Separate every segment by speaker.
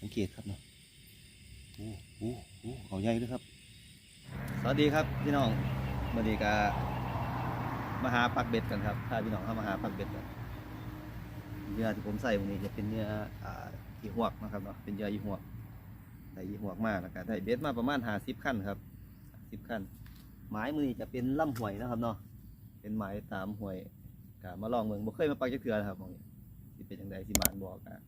Speaker 1: สังเกตครับเนาะโอ้โหโอ้เขาใหญ่ด้วยครับ สวัสดีครับพี่น้องวันนี้ก็มาหาปักเบ็ดกันครับพาพี่น้องเข้ามาหาปักเบ็ดกันเนื้อที่ผมใส่วันนี้จะเป็นเนื้ออ่าอีหวกนะครับเนาะเป็นเนื้ออีหวกใส่อีหวกมากนะครับได้เบ็ดมาประมาณหาสิบขั้นครับสิบขั้นไม้มือจะเป็นล่ำหวยนะครับเนาะเป็นไม้ตามหวยก็มาลองเมืองบ่เคยมาปักจักเทือนะครับมองนี้สิเป็นอย่างไรสิมานบอกอะ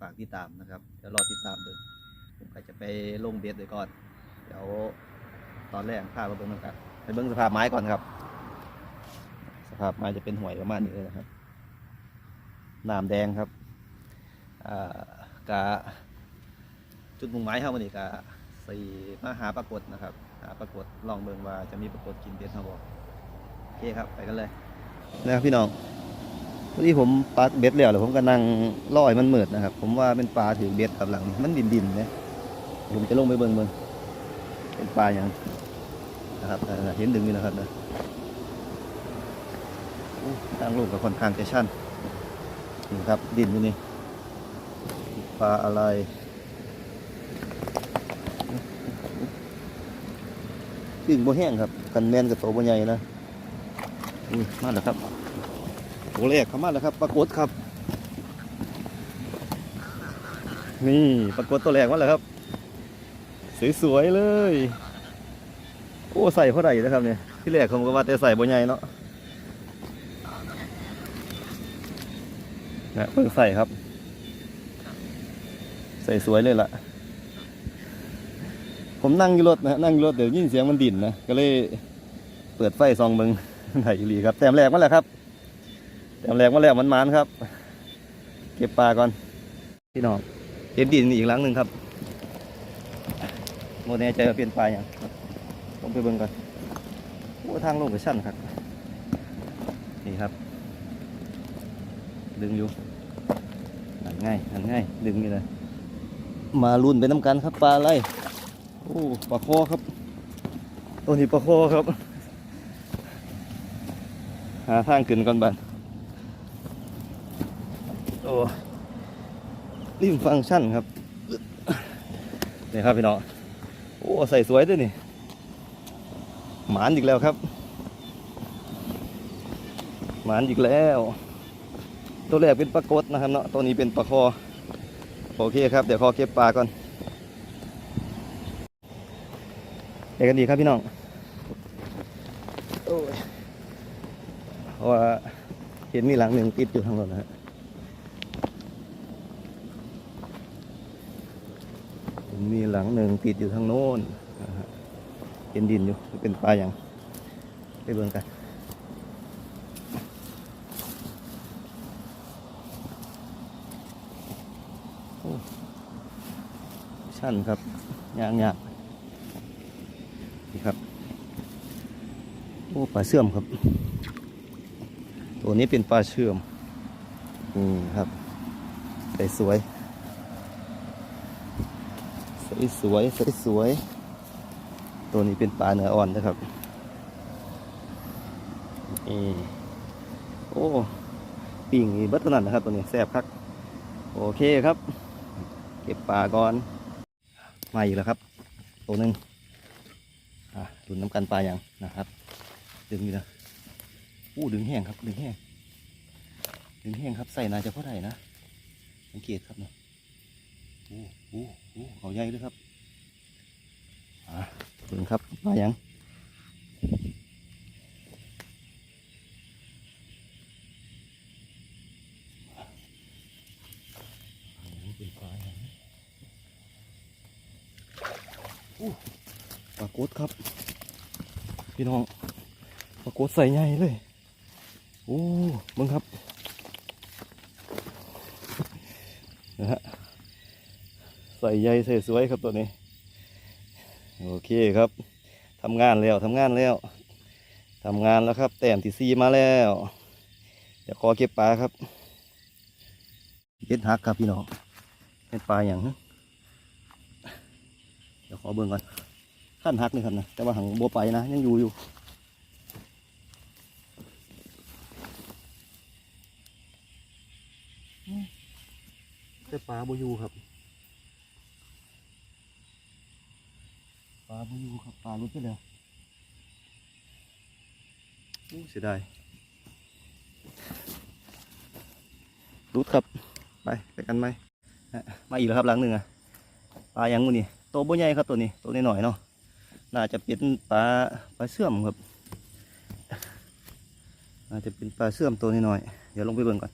Speaker 1: ฝากติดตามนะครับเดี๋ยวรอติดตามดูผมก็จะไปลงเบ็ดเลยก่อน เดี๋ยวตอนแรกพาไปเบิ้งน้ำกันไปเบิ้งสภาพไม้ก่อนครับ สภาพไม้จะเป็นห่วยประมาณนี้เลยนะครับน้ำแดงครับอ่ากะจุดมุ่งหมายเข้ามานี่กะสี่มาหาปรากฏนะครับ หาปรากฏลองเบิ่งว่าจะมีปรากฏกินเบ็ดเขาบอกโอเคครับไปกันเลยนะครับพี่น้อง วันนี้ผมปักเบ็ดแล้วแล้วผมก็นั่งล่อยมันเมืดนะครับ ผมว่าเป็นปลาถือเบ็ดครับหลังนี้มันดินดินๆนะผมจะลงไปเบิ่งเบิ่งเป็นปลาอย่างนะครับเออเห็นดึงอยู่นะครับนะอู้ทางลูกกับค่อนข้างจะชันนี่ครับ ดินอยู่นี่ปลาอะไรดึงบ่แห้งครับ กันแมนกับโตบ่ใหญ่นะอุ้ยมาแล้วครับ ตัวแรกเข้ามาแล้วครับ ปรากฏครับ นี่ปรากฏตัวแรกมาแล้วครับ สวยๆเลย โอ้ใส่เท่าไหร่นะครับเนี่ยที่แรกผมก็ว่าแต่ใส่บนใหญ่เนาะนะเพิ่งใส่ครับ ใส่สวยเลยล่ะ ผมนั่งอยู่รถนะนั่งอยู่รถเดี๋ยวยินเสียงมันดิ่นนะ ก็เลยเปิดไฟซองเบิงไหนอีหลีครับ แต้มแรกมาแล้วครับ แต้มแรกมาแล้วมันมันๆครับ เก็บปลาก่อนพี่น้องเห็นดินอีกหลังหนึ่งครับโมแน่ใจว่าเปลี่ยนปลาอย่างต้องไปเบิ่งก่อนโอ้ทางลงไปสั้นครับนี่ครับ ดึงอยู่หันง่ายหันง่ายดึงอยู่เลยมาลุ้นไปน้ำกันครับปลาอะไรโอ้ปลาคอครับตัวนี้ปลาคอครับ หาทางขึ้นก่อนบันโอ้ ริมฟังก์ชันครับนี่ครับพี่น้องโอ้ใส่สวยด้วยนี่ หมานอีกแล้วครับ หมานอีกแล้ว ตัวแรกเป็นปลากดนะครับเนาะตัวนี้เป็นปลาคอโอเคครับ เดี๋ยวขอเก็บปลาก่อนไปกันดีครับพี่น้องโอ้ยเพราะว่าเห็นมีหลังหนึ่งติดอยู่ทางรถนะฮะ มีห ลังหนึ่งติดอยู่ทางโน้นเป็นดินอยู่เป็นปลาอย่างไปเบิ่งกันชั่นครับยางยางนี่ครับโอ้ปลาเชื่อมครับ ตัวนี้เป็นปลาเชื่อมนี่ครับส่สวยสวย สวยสวยสวย ตัวนี้เป็นปลาเนื้ออ่อนนะครับนี่โอ้ปิ่งเบิดขนาดนะครับ ตัวนี้แซ่บครับโอเคครับ เก็บปลาก่อนมาอีกแล้วครับ ตัวหนึ่งอะดุนน้ำกันปลาอย่างนะครับ ดึงอยู่นะอู้ดึงแห้งครับ ดึงแห้งดึงแห้งครับใส่นาจะเท่าไหร่นะสังเกตครับเนาะ โอ้โหโอ้เขาใหญ่ด้วยครับอ่าเบิ่งครับมาอย่างปลากดครับ พี่น้องปลากดใส่ใหญ่เลย โอ้เบิ่งครับนะฮะ ใส่ใยใส่สวยครับตัวนี้ โอเคครับทำงานแล้วทำงานแล้วทำงานแล้วครับ แต้มที่ซีมาแล้ว เดี๋ยวขอเก็บปลาครับเบ็ดฮักครับพี่น้องเป็นปลาอย่างเดี๋ยวขอเบิ่งก่อนขั้นฮักนี่ครับนะแต่ว่าหังบัวไปนะยังอยู่อยู่แต่ปลาบอยู่ครับ ปลาบอยู่ครับปลาลุดไปแล้วโอ้เสียดายรุดครับ ไปไปกันไหมอะมาอีกแล้วครับหลังหนึ่งอะปลายังงูนี่โตวบ่ใหญ่ครับตัวนี้ตัวนี้หน่อยๆเนาะน่าจะเป็นปลาปลาเสื่อมครับน่าจะเป็นปลาเสื่อมตัวนี้หน่อยๆเดี๋ยวลงไปเบิ่งก่อน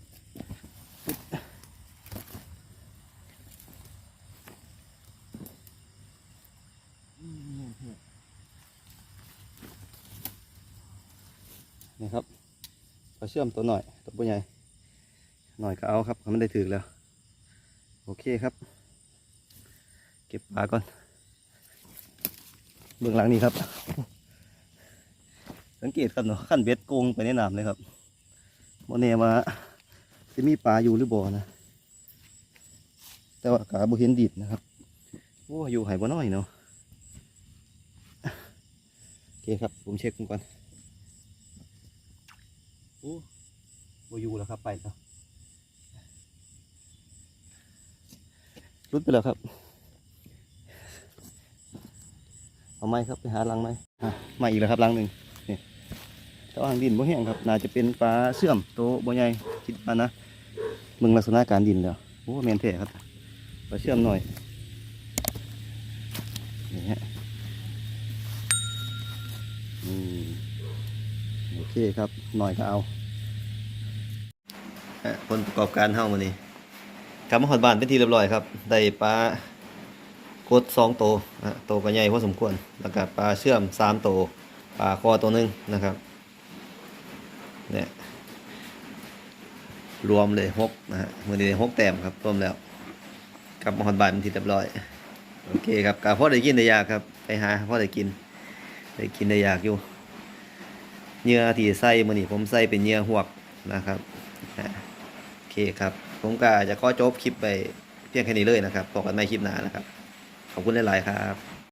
Speaker 1: นี่ครับปลาเสื่อมตัวหน่อยตัวบ่ใหญ่หน่อยก็เอาครับมันได้ถือแล้ว โอเคครับ เก็บปลาก่อนเบื้องหลังนี้ครับ สังเกตครับเนาะขั้นเบ็ดโกงไปในน้ำเลยครับโมเน่ว่าจะมีปลาอยู่หรือบ่อนะ แต่ว่ากาบุเห็นดิดนะครับโอ้อยู่หายบ่น้อยเนาะโอเคครับ ผมเช็คก่อน โอ้บอยู่แล้วครับไปแล้วรุดไปแล้วครับ เอาไม้ครับไปหารังไม้มาอีกแล้วครับรังหนึ่งนี่ต่ว่าทางดินบ่แห้งครับ น่าจะเป็นปลาเสื่อมโตวบ่ใหญ่คิดว่านะมึงลักษณะการดินแล้วโอ้แมนแท้ครับปลาเสื่อมหน่อยนี่ฮะอืม เคครับหน่อยก็เอาอะผลประกอบการเฮ้ามานี่กลับมาหอดบ้านเป็นที่เรียบร้อยครับ ได้ปลากดสองโตวนะโตวก็ใหญ่พอสมควร แล้วก็ปลาเชื่อมสามโตวปลาคอตัวหนึ่งนะครับเนี่ยรวมเลยหกนะฮะมือนี้ได้หกแต้มครับรวมแล้วกลับมาหอดบ้านเป็นที่เรียบร้อย โอเคครับกาพ่อได้กินได้ยากครับ ไปหาพ่อได้กิน ได้กินได้ยากอยู่ เนื้อที่ใส่มือนี่ผมใส่เป็นเนื้อหวกนะครับโอเคครับ ผมก็จะขอจบคลิปไปเพียงแค่นี้เลยนะครับพบกันใหม่คลิปหน้านะครับ ขอบคุณหลาย ๆ ครับ